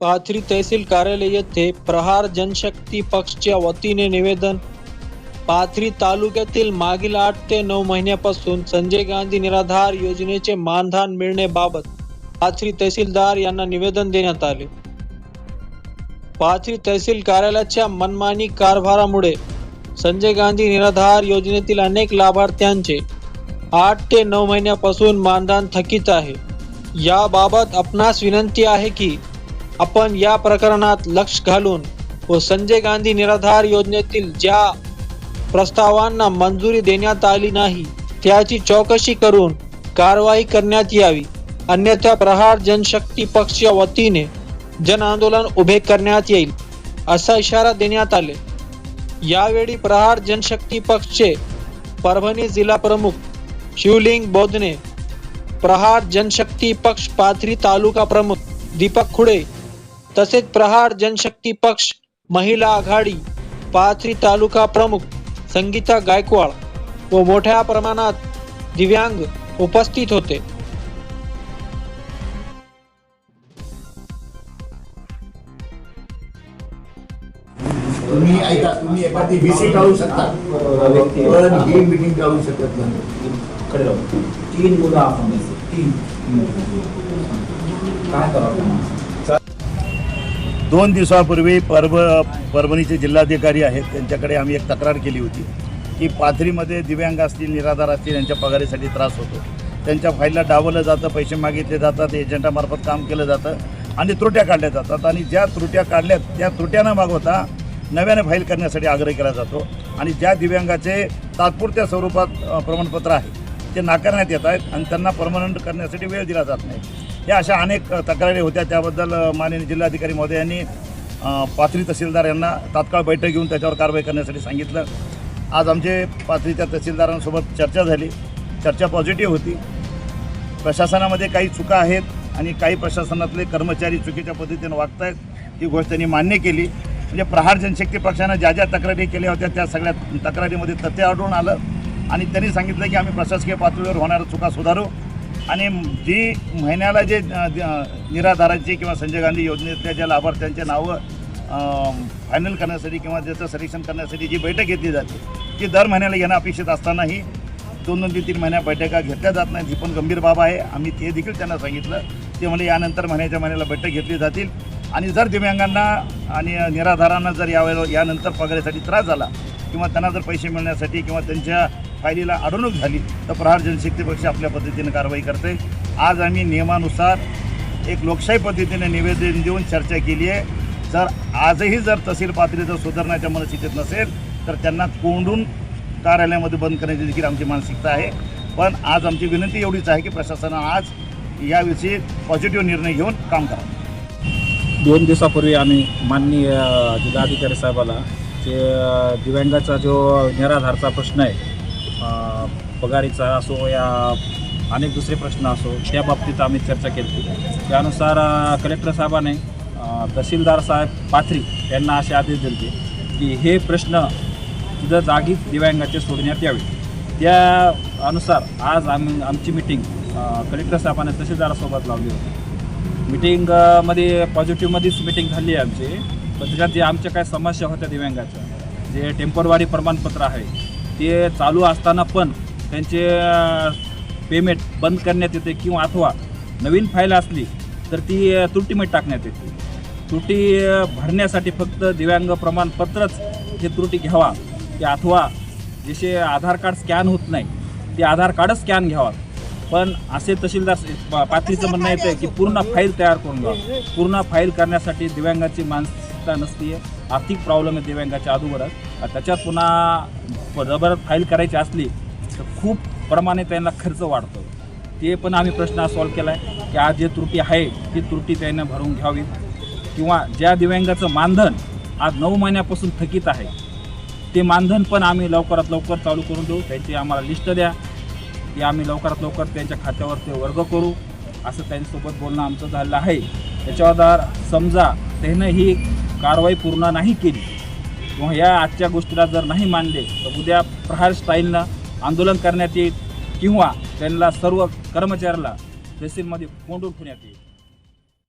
पाथरी तहसील कार्यालय येथे प्रहार जनशक्ती पक्षच्या वतीने निवेदन. पाथरी तालुक्यातील मागील आठ ते नऊ महिन्यापासून संजय गांधी निराधार योजनेचे मानधन मिळण्याबाबत पाथरी तहसीलदार यांना निवेदन देण्यात आले. पाथरी तहसील कार्यालयाच्या मनमानी कारभारामुळे संजय गांधी निराधार योजनेतील अनेक लाभार्थ्यांचे आठ ते नऊ महिन्यापासून मानधन थकीत आहे. याबाबत आपणास विनंती आहे की आपण या प्रकरणात लक्ष घालून व संजय गांधी निराधार योजनेतील ज्या प्रस्तावांना मंजुरी देण्यात आली नाही त्याची चौकशी करून कारवाई करण्यात यावी. अन्यथा प्रहार जनशक्ती पक्षच्या वतीने जन आंदोलन उभे करण्यात येईल असा इशारा देण्यात आले. यावेळी प्रहार जनशक्ती पक्षचे परभणी जिल्हा प्रमुख शिवलिंग बोधने प्रहार जनशक्ती पक्ष पाथरी तालुका प्रमुख दीपक खुडे तसेच प्रहार जनशक्ती पक्ष महिला आघाडी पाथरी तालुका प्रमुख संगीता गायकवाड व मोठ्या प्रमाणात दिव्यांग उपस्थित होते. तुम्ही ऐका तुम्ही एखादी व्हिसी टाळू शकता. पण ही मिटिंग टाळू शकत नाही. कडे राहू तीन मुलं आपण. तीन. काय करावं दोन दिवसापूर्वी परभ परभणीचे जिल्हाधिकारी आहेत त्यांच्याकडे आम्ही एक तक्रार केली होती की पाथरीमध्ये दिव्यांग असतील निराधार असतील यांच्या पगारीसाठी त्रास होतो. त्यांच्या फाईलला डावलं जातं पैसे मागितले जातात एजंटामार्फत काम केलं जातं आणि त्रुट्या काढल्या जातात. आणि ज्या त्रुट्या काढल्यात त्या त्रुट्या न मागवता नव्याने फाईल करण्यासाठी आग्रह केला जातो. आणि ज्या दिव्यांगाचे तात्पुरत्या स्वरूपात प्रमाणपत्र आहे ते नाकारण्यात येत आहेत आणि त्यांना परमनंट करण्यासाठी वेळ दिला जात नाही. या अशा अनेक तक्रारी होत्या. त्याबद्दल माननीय जिल्हाधिकारी महोदय यांनी पाथरी तहसीलदार यांना तात्काळ बैठक घेऊन त्याच्यावर कारवाई करण्यासाठी सांगितलं. आज आमचे पाथरीच्या तहसीलदारांसोबत चर्चा झाली. चर्चा पॉझिटिव्ह होती. प्रशासनामध्ये काही चुका आहेत आणि काही प्रशासनातले कर्मचारी चुकीच्या पद्धतीने वागत आहेत ही गोष्ट त्यांनी मान्य केली. म्हणजे प्रहार जनशक्ती पक्षानं ज्या ज्या तक्रारी केल्या होत्या त्या सगळ्या तक्रारीमध्ये तथ्य आढळून आलं. आणि त्यांनी सांगितलं की आम्ही प्रशासकीय पातळीवर होणाऱ्या चुका सुधारू. आणि जी महिन्याला जे अ, निराधारांची किंवा संजय गांधी योजनेतल्या ज्या लाभार्थ्यांच्या नावं फायनल करण्यासाठी किंवा त्याचं सरीक्षण करण्यासाठी जी बैठक घेतली जाते ती दर महिन्याला घेणं अपेक्षित असतानाही दोन दोन तीन तीन महिन्या बैठका घेतल्या जात नाहीत. ही पण गंभीर बाब आहे. आम्ही ते देखील त्यांना सांगितलं. ते म्हणजे यानंतर महिन्याच्या महिन्याला बैठक घेतली जातील. आणि जर दिव्यांगांना आणि निराधारांना जर यावेळेला यानंतर पगारासाठी त्रास झाला किंवा त्यांना जर पैसे मिळण्यासाठी किंवा त्यांच्या फायलीला अडवणूक झाली तर प्रहार जनशक्ती पक्ष आपल्या पद्धतीने कारवाई करते आज आम्ही नियमानुसार एक लोकशाही पद्धतीने निवेदन देऊन चर्चा केली आहे. जर आजही जर तहसील पातळी जर सुधारण्याच्या मनस्थितीत नसेल तर त्यांना कोंडून कार्यालयामध्ये बंद करण्याची देखील आमची मानसिकता आहे. पण आज आमची विनंती एवढीच आहे की प्रशासनानं आज याविषयी पॉझिटिव्ह निर्णय घेऊन काम करावं दोन दिवसापूर्वी आम्ही माननीय जिल्हाधिकारी साहेबाला ते दिव्यांगाचा जो निराधारचा प्रश्न आहे पगारीचा असो या अनेक दुसरे प्रश्न असो त्या बाबतीत आम्ही चर्चा केली. त्यानुसार कलेक्टर साहेबाने तहसीलदार साहेब पाथरी यांना असे आदेश दिले की हे प्रश्न तिथं जागीच दिव्यांगाचे सोडण्यात यावे. त्या अनुसार आज आम्ही आमची मिटिंग कलेक्टर साहेबाने तहसीलदारासोबत लावली होती. मिटिंगमध्ये पॉझिटिव्हमध्येच मिटिंग झाली आहे आमची. पण त्याच्यात जे आमच्या काय समस्या होत्या दिव्यांगाच्या जे टेम्पोरवारी प्रमाणपत्र आहे ते चालू असताना पण त्यांचे पेमेंट बंद करण्यात येते किंवा अथवा नवीन फाईल असली तर ती त्रुटीमध्ये टाकण्यात येते. त्रुटी भरण्यासाठी फक्त दिव्यांग प्रमाणपत्रच हे त्रुटी घ्यावा. की अथवा जसे आधार कार्ड स्कॅन होत नाही ते आधार कार्डच स्कॅन घ्यावा. पण असे तहसीलदार पा- म्हणणं येतं की पूर्ण फाईल तयार करून घ्या. पूर्ण फाईल करण्यासाठी दिव्यांगाची मानसिकता नसते आर्थिक प्रॉब्लेम आहे दिव्यांगाच्या अगोदरच त्याच्यात पुन्हा जबरदस्त फाईल करायची असली तर खूप प्रमाणे त्यांना खर्च वाढतो. ते पण आम्ही प्रश्न सॉल्व केला आहे की आज जे त्रुटी आहे ती त्रुटी त्यांना भरून घ्यावी. किंवा ज्या दिव्यांगाचं मानधन आज नऊ महिन्यापासून थकीत आहे ते मानधन पण आम्ही लवकरात लवकर चालू करून देऊ. त्यांची आम्हाला लिस्ट द्या. ती आम्ही लवकरात लवकर त्यांच्या खात्यावर ते वर्ग करू. असं त्यांच्यासोबत बोलणं आमचं झालं आहे. त्याच्यावर समजा त्यानं ही कारवाई पूर्ण नाही केली किंवा या आजच्या गोष्टीला जर नाही मानले तर उद्या प्रहार स्टाईलनं आंदोलन करण्यात येईल किंवा त्यांना सर्व कर्मचाऱ्याला तहसीलमध्ये कोंडून ठेवण्यात येईल.